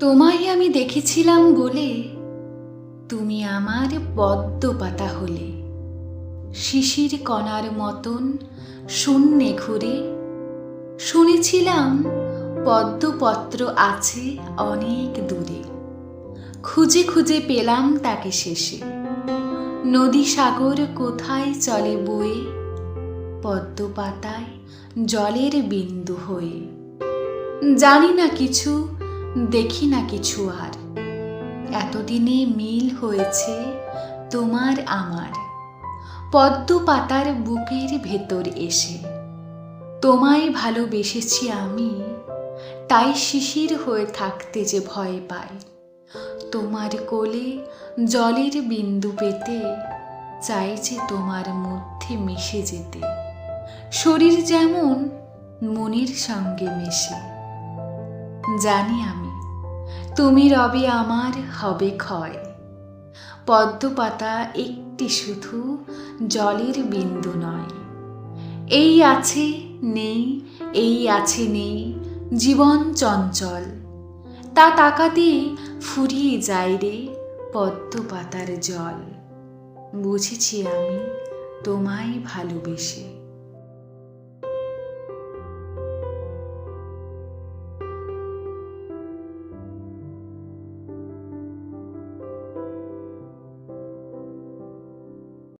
তোমায় আমি দেখেছিলাম বলে তুমি আমার পদ্ম পাতা হলে। শিশির কণার মতন শূন্যে ঘুরে। শুনেছিলাম পদ্মপত্র আছে অনেক দূরে। খুঁজে খুঁজে পেলাম তাকে শেষে। নদী সাগর কোথায় চলে বয়ে? পদ্ম পাতায় জলের বিন্দু হয়ে। জানি না কিছু দেখি না কিছু আর। এতদিনে মিল হয়েছে তোমার আমার। পদ্ম পাতার বুকের ভেতর এসে। তোমায় ভালোবেসেছি আমি, তাই শিশির হয়ে থাকতে যে ভয় পাই। তোমার কোলে জলের বিন্দু পেতে চাইছে তোমার মধ্যে মিশে যেতে। শরীর যেমন মনির সঙ্গে মেশে। জানি আমি তুমি রবে আমার হবে ক্ষয়। পদ্ম পাতা একটি শুধু জলের বিন্দু নয়। এই আছে নেই, এই আছে নেই, জীবন চঞ্চল। তা তাকাতেই ফুরিয়ে যায় রে পদ্ম পাতার জল। বুঝেছি আমি তোমায় ভালোবেসে।